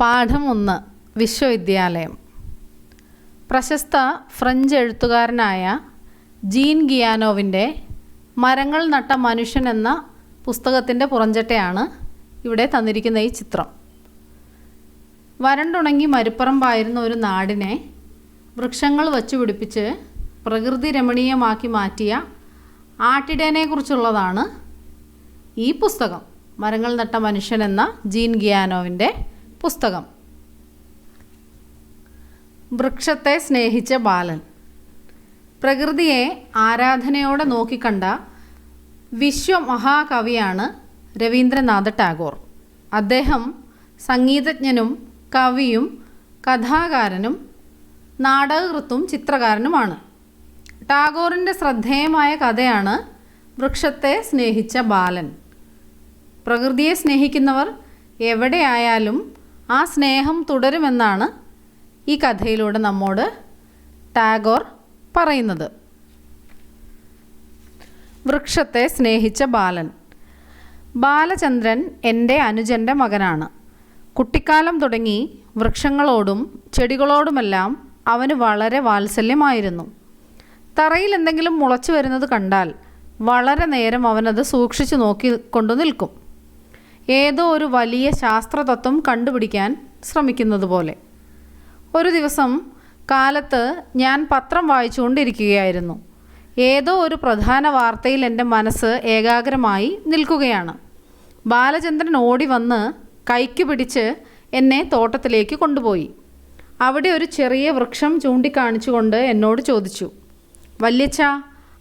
പാഠം ഒന്ന് വിശ്വവിദ്യാലയം. പ്രശസ്ത ഫ്രഞ്ച് എഴുത്തുകാരനായ ജീൻ ഗിയാനോവിന്റെ മരങ്ങൾ നട്ട മനുഷ്യൻ എന്ന പുസ്തകത്തിന്റെ പുറഞ്ചട്ടയാണ് ഇവിടെ തന്നിരിക്കുന്ന ഈ ചിത്രം. വരണ്ടുണങ്ങി മരുപ്പറമ്പായിരുന്ന ഒരു നാടിനെ വൃക്ഷങ്ങൾ വച്ചു പിടിപ്പിച്ച് പ്രകൃതി രമണീയമാക്കി മാറ്റിയ ആട്ടിടേനെക്കുറിച്ചുള്ളതാണ് ഈ പുസ്തകം. മരങ്ങൾ നട്ട മനുഷ്യൻ എന്ന ജീൻ ഗിയാനോവിന്റെ പുസ്തകം. വൃക്ഷത്തെ സ്നേഹിച്ച ബാലൻ. പ്രകൃതിയെ ആരാധനയോടെ നോക്കിക്കണ്ട വിശ്വമഹാകവിയാണ് രവീന്ദ്രനാഥ ടാഗോർ. അദ്ദേഹം സംഗീതജ്ഞനും കവിയും കഥാകാരനും നാടകകൃത്തും ചിത്രകാരനുമാണ്. ടാഗോറിന്റെ ശ്രദ്ധേയമായ കഥയാണ് വൃക്ഷത്തെ സ്നേഹിച്ച ബാലൻ. പ്രകൃതിയെ സ്നേഹിക്കുന്നവർ എവിടെയായാലും ആ സ്നേഹം തുടരുമെന്നാണ് ഈ കഥയിലൂടെ നമ്മോട് ടാഗോർ പറയുന്നത്. വൃക്ഷത്തെ സ്നേഹിച്ച ബാലൻ. ബാലചന്ദ്രൻ എന്റെ അനുജന്റെ മകനാണ്. കുട്ടിക്കാലം തുടങ്ങി വൃക്ഷങ്ങളോടും ചെടികളോടുമെല്ലാം അവന് വളരെ വാത്സല്യമായിരുന്നു. തറയിൽ എന്തെങ്കിലും മുളച്ചു വരുന്നത് കണ്ടാൽ വളരെ നേരം അവനത് സൂക്ഷിച്ചു നോക്കി കൊണ്ടു നിൽക്കും. ഏതോ ഒരു വലിയ ശാസ്ത്രതത്വം കണ്ടുപിടിക്കാൻ ശ്രമിക്കുന്നത് പോലെ ഒരു ദിവസം കാലത്ത് ഞാൻ പത്രം വായിച്ചുകൊണ്ടിരിക്കുകയായിരുന്നു. ഏതോ ഒരു പ്രധാന വാർത്തയിൽ എന്റെ മനസ്സ് ഏകാഗ്രമായി നിൽക്കുകയാണ്. ബാലചന്ദ്രൻ ഓടി വന്ന് കൈക്ക് പിടിച്ച് എന്നെ തോട്ടത്തിലേക്ക് കൊണ്ടുപോയി. അവിടെ ഒരു ചെറിയ വൃക്ഷം ചൂണ്ടിക്കാണിച്ചുകൊണ്ട് എന്നോട് ചോദിച്ചു വല്യച്ഛ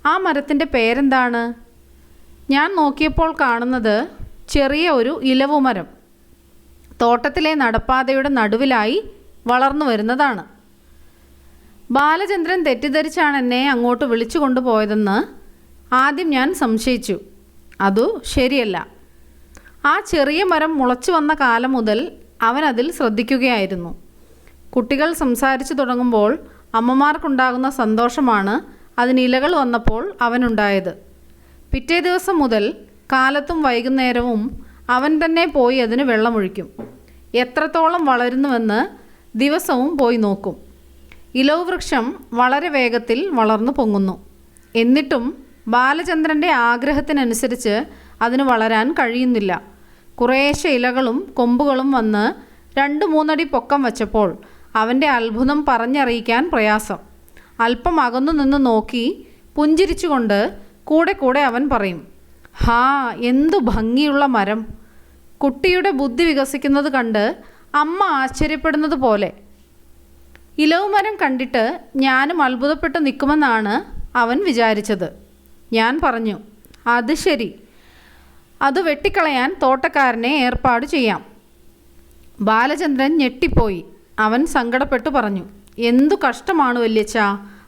ആ മരത്തിന്റെ പേരെന്താണ്? ഞാൻ നോക്കിയപ്പോൾ കാണുന്നത് ചെറിയ ഒരു ഇലവുമരം തോട്ടത്തിലെ നടപ്പാതയുടെ നടുവിലായി വളർന്നു വരുന്നതാണ്. ബാലചന്ദ്രൻ തെറ്റിദ്ധരിച്ചാണ് എന്നെ അങ്ങോട്ട് വിളിച്ചു കൊണ്ടുപോയതെന്ന് ആദ്യം ഞാൻ സംശയിച്ചു. അതു ശരിയല്ല. ആ ചെറിയ മരം മുളച്ചു വന്ന കാലം മുതൽ അവൻ അതിൽ ശ്രദ്ധിക്കുകയായിരുന്നു. കുട്ടികൾ സംസാരിച്ചു തുടങ്ങുമ്പോൾ അമ്മമാർക്കുണ്ടാകുന്ന സന്തോഷമാണ് അതിന് ഇലകൾ വന്നപ്പോൾ അവനുണ്ടായത്. പിറ്റേ ദിവസം മുതൽ കാലത്തും വൈകുന്നേരവും അവൻ തന്നെ പോയി അതിന് വെള്ളമൊഴിക്കും. എത്രത്തോളം വളരുന്നുവെന്ന് ദിവസവും പോയി നോക്കും. ഇലവ് വൃക്ഷം വളരെ വേഗത്തിൽ വളർന്നു പൊങ്ങുന്നു. എന്നിട്ടും ബാലചന്ദ്രന്റെ ആഗ്രഹത്തിനനുസരിച്ച് അതിന് വളരാൻ കഴിയുന്നില്ല. കുറേശ്ശെ ഇലകളും കൊമ്പുകളും വന്ന് രണ്ട് മൂന്നടി പൊക്കം വച്ചപ്പോൾ അവന്റെ അത്ഭുതം പറഞ്ഞറിയിക്കാൻ പ്രയാസം. അല്പം അകന്നു നിന്ന് നോക്കി പുഞ്ചിരിച്ചുകൊണ്ട് കൂടെ കൂടെ അവൻ പറയും ഹാ എന്തു ഭംഗിയുള്ള മരം. കുട്ടിയുടെ ബുദ്ധി വികസിക്കുന്നത് കണ്ട് അമ്മ ആശ്ചര്യപ്പെടുന്നത് പോലെ. ഇലവ് മരം കണ്ടിട്ട് ഞാനും അത്ഭുതപ്പെട്ട് നിൽക്കുമെന്നാണ് അവൻ വിചാരിച്ചത്. ഞാൻ പറഞ്ഞു അത് ശരി. അത് വെട്ടിക്കളയാൻ തോട്ടക്കാരനെ ഏർപ്പാട് ചെയ്യാം. ബാലചന്ദ്രൻ ഞെട്ടിപ്പോയി. അവൻ സങ്കടപ്പെട്ടു പറഞ്ഞു എന്തു കഷ്ടമാണ് വല്യച്ച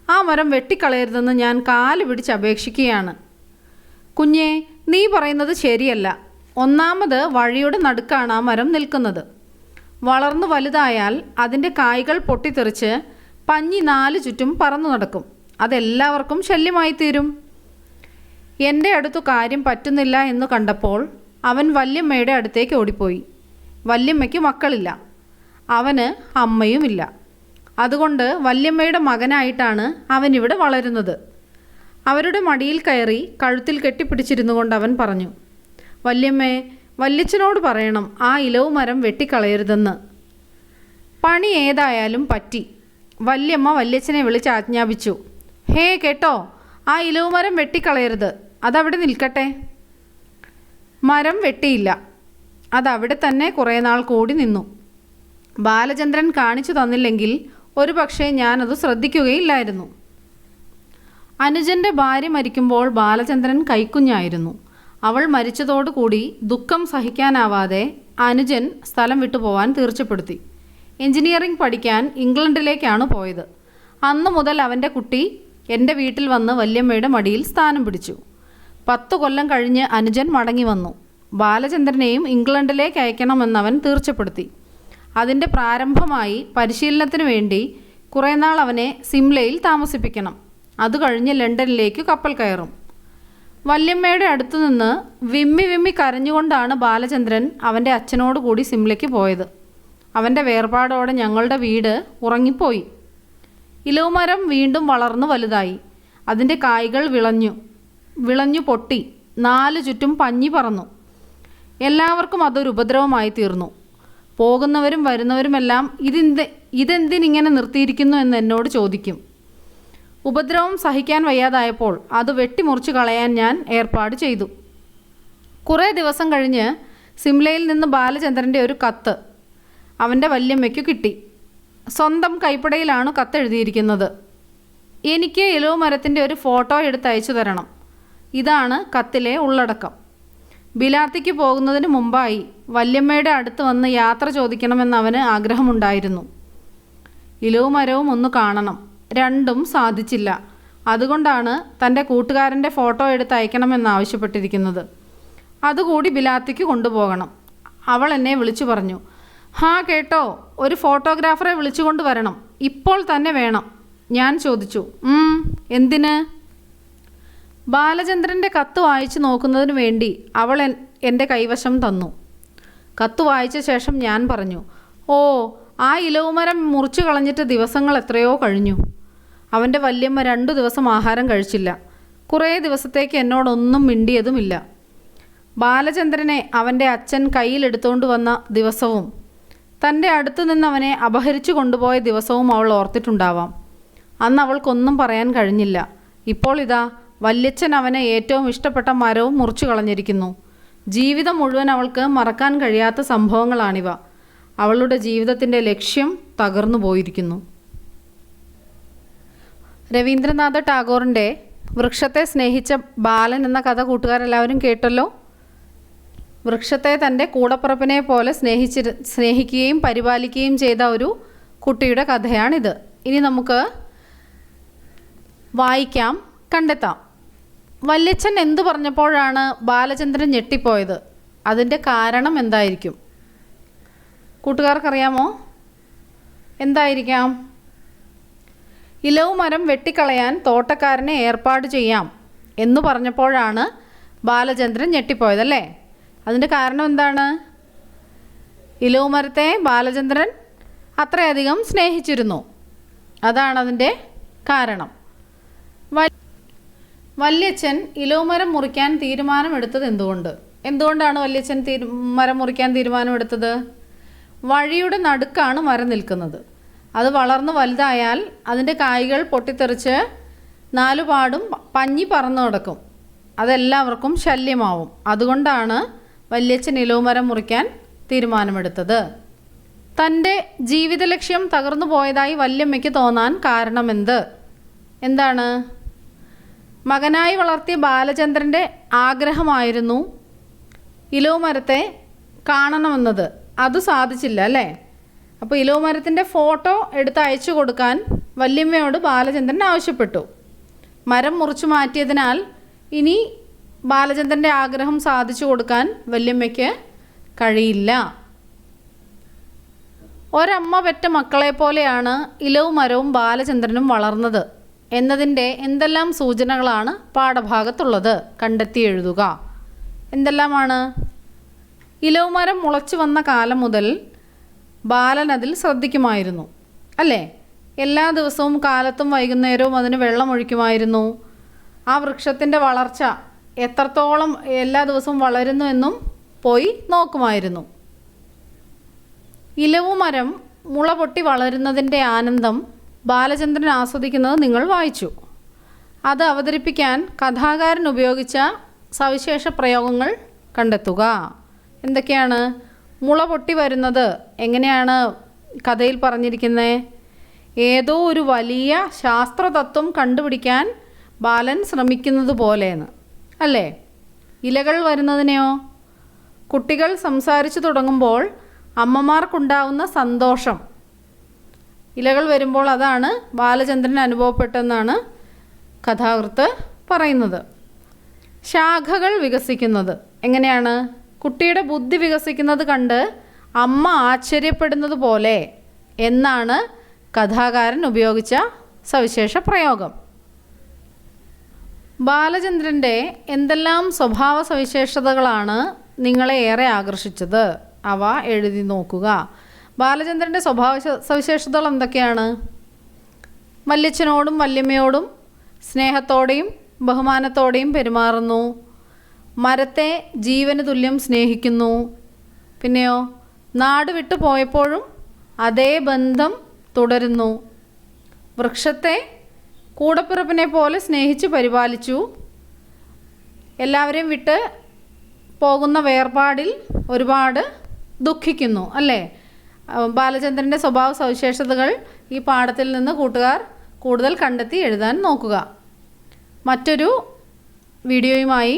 ആ മരം വെട്ടിക്കളയരുതെന്ന് ഞാൻ കാൽ പിടിച്ച് അപേക്ഷിക്കുകയാണ്. കുഞ്ഞെ നീ പറയുന്നത് ശരിയല്ല. ഒന്നാമത് വഴിയുടെ നടുക്കാണ് ആ മരം നിൽക്കുന്നത്. വളർന്നു വലുതായാൽ അതിന്റെ കായ്കൾ പൊട്ടിത്തെറിച്ച് പഞ്ഞി നാല് ചുറ്റും പറന്നു നടക്കും. അതെല്ലാവർക്കും ശല്യമായി തീരും എന്റെ അടുത്തു കാര്യം പറ്റുന്നില്ല എന്ന് കണ്ടപ്പോൾ അവൻ വല്യമ്മയുടെ അടുത്തേക്ക് ഓടിപ്പോയി. വല്യമ്മയ്ക്ക് മക്കളില്ല. അവന് അമ്മയുമില്ല. അതുകൊണ്ട് വല്യമ്മയുടെ മകനായിട്ടാണ് അവനിവിടെ വളരുന്നത്. അവരുടെ മടിയിൽ കയറി കഴുത്തിൽ കെട്ടിപ്പിടിച്ചിരുന്നു കൊണ്ട് അവൻ പറഞ്ഞു വല്യമ്മേ വല്യച്ഛനോട് പറയണം ആ ഇലവ് മരം വെട്ടിക്കളയരുതെന്ന്. പണി ഏതായാലും പറ്റി. വല്യമ്മ വല്യച്ഛനെ വിളിച്ച് ആജ്ഞാപിച്ചു ഹേ കേട്ടോ ആ ഇലവ് മരം വെട്ടിക്കളയരുത് അതവിടെ നിൽക്കട്ടെ. മരം വെട്ടിയില്ല അതവിടെ തന്നെ കുറേ നാൾ കൂടി നിന്നു. ബാലചന്ദ്രൻ കാണിച്ചു തന്നില്ലെങ്കിൽ ഒരു പക്ഷേ ഞാനത് ശ്രദ്ധിക്കുകയില്ലായിരുന്നു. അനുജന്റെ ഭാര്യ മരിക്കുമ്പോൾ ബാലചന്ദ്രൻ കൈക്കുഞ്ഞായിരുന്നു. അവൾ മരിച്ചതോടുകൂടി ദുഃഖം സഹിക്കാനാവാതെ അനുജൻ സ്ഥലം വിട്ടുപോവാൻ തീർച്ചപ്പെടുത്തി. എഞ്ചിനീയറിംഗ് പഠിക്കാൻ ഇംഗ്ലണ്ടിലേക്കാണ് പോയത്. അന്നു മുതൽ അവന്റെ കുട്ടി എന്റെ വീട്ടിൽ വന്ന് വല്യമ്മയുടെ മടിയിൽ സ്ഥാനം പിടിച്ചു. പത്തു കൊല്ലം കഴിഞ്ഞ് അനുജൻ മടങ്ങി വന്നു. ബാലചന്ദ്രനെയും ഇംഗ്ലണ്ടിലേക്ക് അയക്കണമെന്നവൻ തീർച്ചപ്പെടുത്തി. അതിന്റെ പ്രാരംഭമായി പരിശീലനത്തിന് വേണ്ടി കുറേ നാൾ അവനെ സിംലയിൽ താമസിപ്പിക്കണം. അത് കഴിഞ്ഞ് ലണ്ടനിലേക്ക് കപ്പൽ കയറും. വല്യമ്മയുടെ അടുത്തു നിന്ന് വിമ്മി വിമ്മി കരഞ്ഞുകൊണ്ടാണ് ബാലചന്ദ്രൻ അവന്റെ അച്ഛനോട് കൂടി സിംലയ്ക്ക് പോയത്. അവന്റെ വേർപാടോടെ ഞങ്ങളുടെ വീട് ഉറങ്ങിപ്പോയി. ഇലവുമരം വീണ്ടും വളർന്നു വലുതായി. അതിന്റെ കായ്കൾ വിളഞ്ഞു വിളഞ്ഞു പൊട്ടി നാല് ചുറ്റും പഞ്ഞി പറന്നു. എല്ലാവർക്കും അതൊരു ഉപദ്രവമായി തീർന്നു. പോകുന്നവരും വരുന്നവരുമെല്ലാം ഇതെന്ത് ഇതെന്തിനിങ്ങനെ നിർത്തിയിരിക്കുന്നു എന്ന് എന്നോട് ചോദിക്കും. ഉപദ്രവം സഹിക്കാൻ വയ്യാതായപ്പോൾ അത് വെട്ടിമുറിച്ച് കളയാൻ ഞാൻ ഏർപ്പാട് ചെയ്തു. കുറേ ദിവസം കഴിഞ്ഞ് സിംലയിൽ നിന്ന് ബാലചന്ദ്രന്റെ ഒരു കത്ത് അവന്റെ വല്യമ്മയ്ക്ക് കിട്ടി. സ്വന്തം കൈപ്പടയിലാണ് കത്തെഴുതിയിരിക്കുന്നത് എനിക്ക് ഇലവ് മരത്തിന്റെ ഒരു ഫോട്ടോ എടുത്ത് അയച്ചു തരണം. ഇതാണ് കത്തിലെ ഉള്ളടക്കം. ബിലാത്തിക്ക് പോകുന്നതിന് മുമ്പായി വല്യമ്മയുടെ അടുത്ത് വന്ന് യാത്ര ചോദിക്കണമെന്ന് അവന് ആഗ്രഹമുണ്ടായിരുന്നു. ഇലവ് മരവും ഒന്ന് കാണണം. രണ്ടും സാധിച്ചില്ല. അതുകൊണ്ടാണ് തന്റെ കൂട്ടുകാരന്റെ ഫോട്ടോ എടുത്ത് അയക്കണമെന്നാവശ്യപ്പെട്ടിരിക്കുന്നത് അതുകൂടി ബിലാത്തിക്ക് കൊണ്ടുപോകണം. അവൾ എന്നെ വിളിച്ചു പറഞ്ഞു. ഹാ കേട്ടോ. ഒരു ഫോട്ടോഗ്രാഫറെ വിളിച്ചു കൊണ്ടുവരണം. ഇപ്പോൾ തന്നെ വേണം. ഞാൻ ചോദിച്ചു. "ഉം, എന്തിന്? ബാലചന്ദ്രന്റെ കത്ത് വായിച്ചു നോക്കുന്നതിന് വേണ്ടി അവൾ എന്റെ കൈവശം തന്നു. കത്ത് വായിച്ച ശേഷം ഞാൻ പറഞ്ഞു ഓ ആ ഇലവുമരം മുറിച്ചു കളഞ്ഞിട്ട് ദിവസങ്ങൾ എത്രയോ കഴിഞ്ഞു. അവന്റെ വല്യമ്മ രണ്ടു ദിവസം ആഹാരം കഴിച്ചില്ല. കുറേ ദിവസത്തേക്ക് എന്നോടൊന്നും മിണ്ടിയതുമില്ല. ബാലചന്ദ്രനെ അവന്റെ അച്ഛൻ കയ്യിലെടുത്തുകൊണ്ട് വന്ന ദിവസവും തന്റെ അടുത്തു നിന്ന് അവനെ അപഹരിച്ചു കൊണ്ടുപോയ ദിവസവും അവൾ ഓർത്തിട്ടുണ്ടാവാം. അന്ന് അവൾക്കൊന്നും പറയാൻ കഴിഞ്ഞില്ല. ഇപ്പോൾ ഇതാ വല്യച്ഛൻ അവനെ ഏറ്റവും ഇഷ്ടപ്പെട്ട മരവും മുറിച്ചു കളഞ്ഞിരിക്കുന്നു. ജീവിതം മുഴുവൻ അവൾക്ക് മറക്കാൻ കഴിയാത്ത സംഭവങ്ങളാണിവ. അവളുടെ ജീവിതത്തിന്റെ ലക്ഷ്യം തകർന്നു പോയിരിക്കുന്നു. രവീന്ദ്രനാഥ ടാഗോറിന്റെ വൃക്ഷത്തെ സ്നേഹിച്ച ബാലൻ എന്ന കഥ കൂട്ടുകാരെല്ലാവരും കേട്ടല്ലോ? വൃക്ഷത്തെ തന്റെ കൂടപ്പുറപ്പിനെ പോലെ സ്നേഹിച്ചി സ്നേഹിക്കുകയും പരിപാലിക്കുകയും ചെയ്ത ഒരു കുട്ടിയുടെ കഥയാണിത്. ഇനി നമുക്ക് വായിക്കാം കണ്ടെത്താം. വല്യച്ഛൻ എന്തു പറഞ്ഞപ്പോഴാണ് ബാലചന്ദ്രൻ ഞെട്ടിപ്പോയത്? അതിന്റെ കാരണം എന്തായിരിക്കും? കൂട്ടുകാർക്കറിയാമോ? എന്തായിരിക്കാം? ഇലവ് മരം വെട്ടിക്കളയാൻ തോട്ടക്കാരനെ ഏർപ്പാട് ചെയ്യാം എന്ന് പറഞ്ഞപ്പോഴാണ് ബാലചന്ദ്രൻ ഞെട്ടിപ്പോയതല്ലേ അതിന്റെ കാരണം എന്താണ്? ഇലവ് മരത്തെ ബാലചന്ദ്രൻ അത്രയധികം സ്നേഹിച്ചിരുന്നു. അതാണ് അതിന്റെ കാരണം. വല്യച്ഛൻ ഇലവുമരം മുറിക്കാൻ തീരുമാനമെടുത്തത് എന്തുകൊണ്ട്? എന്തുകൊണ്ടാണ് വല്യച്ഛൻ തീരു മരം മുറിക്കാൻ തീരുമാനമെടുത്തത്? വഴിയുടെ നടുക്കാണ് മരം നിൽക്കുന്നത്. അത് വളർന്ന് വലുതായാൽ അതിന്റെ കായ്കൾ പൊട്ടിത്തെറിച്ച് നാലുപാടും പഞ്ഞി പറന്നു കിടക്കും അതെല്ലാവർക്കും ശല്യമാവും. അതുകൊണ്ടാണ് വല്യച്ഛൻ ഇലവുമരം മുറിക്കാൻ തീരുമാനമെടുത്തത്. തന്റെ ജീവിത ലക്ഷ്യം തകർന്നു പോയതായി വല്യമ്മയ്ക്ക് തോന്നാൻ കാരണമെന്ത്? എന്താണ്? മകനായി വളർത്തിയ ബാലചന്ദ്രന്റെ ആഗ്രഹമായിരുന്നു ഇലവുമരത്തെ കാണണമെന്നത്. അത് സാധിച്ചില്ല അല്ലേ? അപ്പോൾ ഇലവ് മരത്തിന്റെ ഫോട്ടോ എടുത്ത് അയച്ചു കൊടുക്കാൻ വല്യമ്മയോട് ബാലചന്ദ്രൻ ആവശ്യപ്പെട്ടു. മരം മുറിച്ചു മാറ്റിയതിനാൽ ഇനി ബാലചന്ദ്രന്റെ ആഗ്രഹം സാധിച്ചു കൊടുക്കാൻ വല്യമ്മയ്ക്ക് കഴിയില്ല. ഒരമ്മ പെറ്റ മക്കളെ പോലെയാണ് ഇലവും മരവും ബാലചന്ദ്രനും വളർന്നത് എന്നതിന്റെ എന്തെല്ലാം സൂചനകളാണ് പാഠഭാഗത്തുള്ളത്? കണ്ടെത്തി എഴുതുക. എന്തെല്ലാമാണ്? ഇലവുമരം മുളച്ചു വന്ന കാലം മുതൽ ബാലൻ അതിൽ ശ്രദ്ധിക്കുമായിരുന്നു. അല്ലേ? എല്ലാ ദിവസവും കാലത്തും വൈകുന്നേരവും അതിന് വെള്ളമൊഴിക്കുമായിരുന്നു. ആ വൃക്ഷത്തിന്റെ വളർച്ച എത്രത്തോളം എല്ലാ ദിവസവും വളരുന്നു എന്നും പോയി നോക്കുമായിരുന്നു. ഇലവുമരം മുള പൊട്ടി വളരുന്നതിന്റെ ആനന്ദം ബാലചന്ദ്രൻ ആസ്വദിക്കുന്നത് നിങ്ങൾ വായിച്ചു. അത് അവതരിപ്പിക്കാൻ കഥാകാരൻ ഉപയോഗിച്ച സവിശേഷ പ്രയോഗങ്ങൾ കണ്ടെത്തുക. എന്തൊക്കെയാണ്? മുള പൊട്ടി വരുന്നത് എങ്ങനെയാണ് കഥയിൽ പറഞ്ഞിരിക്കുന്നത് ഏതോ ഒരു വലിയ ശാസ്ത്രതത്വം കണ്ടുപിടിക്കാൻ ബാലൻ ശ്രമിക്കുന്നത് പോലെയെന്ന്. അല്ലേ? ഇലകൾ വരുന്നതിനെയോ? കുട്ടികൾ സംസാരിച്ചു തുടങ്ങുമ്പോൾ അമ്മമാർക്കുണ്ടാവുന്ന സന്തോഷം. ഇലകൾ വരുമ്പോൾ അതാണ് ബാലചന്ദ്രൻ അനുഭവപ്പെട്ടെന്നാണ് കഥാകൃത്ത് പറയുന്നത്. ശാഖകൾ വികസിക്കുന്നത് എങ്ങനെയാണ്? കുട്ടിയുടെ ബുദ്ധി വികസിക്കുന്നത് കണ്ട് അമ്മ ആശ്ചര്യപ്പെടുന്നത് പോലെ എന്നാണ് കഥാകാരൻ ഉപയോഗിച്ച സവിശേഷ പ്രയോഗം. ബാലചന്ദ്രന്റെ എന്തെല്ലാം സ്വഭാവ സവിശേഷതകളാണ് നിങ്ങളെ ഏറെ ആകർഷിച്ചത്? അവ എഴുതി നോക്കുക. ബാലചന്ദ്രന്റെ സ്വഭാവ സവിശേഷതകൾ എന്തൊക്കെയാണ്? വല്യച്ഛനോടും വല്യമ്മയോടും സ്നേഹത്തോടെയും ബഹുമാനത്തോടെയും പെരുമാറുന്നു. മരത്തെ ജീവന് തുല്യം സ്നേഹിക്കുന്നു. പിന്നെയോ നാട് വിട്ടു പോയപ്പോഴും അതേ ബന്ധം തുടരുന്നു. വൃക്ഷത്തെ കൂടപ്പിറപ്പിനെ പോലെ സ്നേഹിച്ച് പരിപാലിച്ചു. എല്ലാവരെയും വിട്ട് പോകുന്ന വേർപാടിൽ ഒരുപാട് ദുഃഖിക്കുന്നു അല്ലേ? ബാലചന്ദ്രന്റെ സ്വഭാവ സവിശേഷതകൾ ഈ പാഠത്തിൽ നിന്ന് കൂട്ടുകാർ കൂടുതൽ കണ്ടെത്തി എഴുതാൻ നോക്കുക. മറ്റൊരു വീഡിയോയുമായി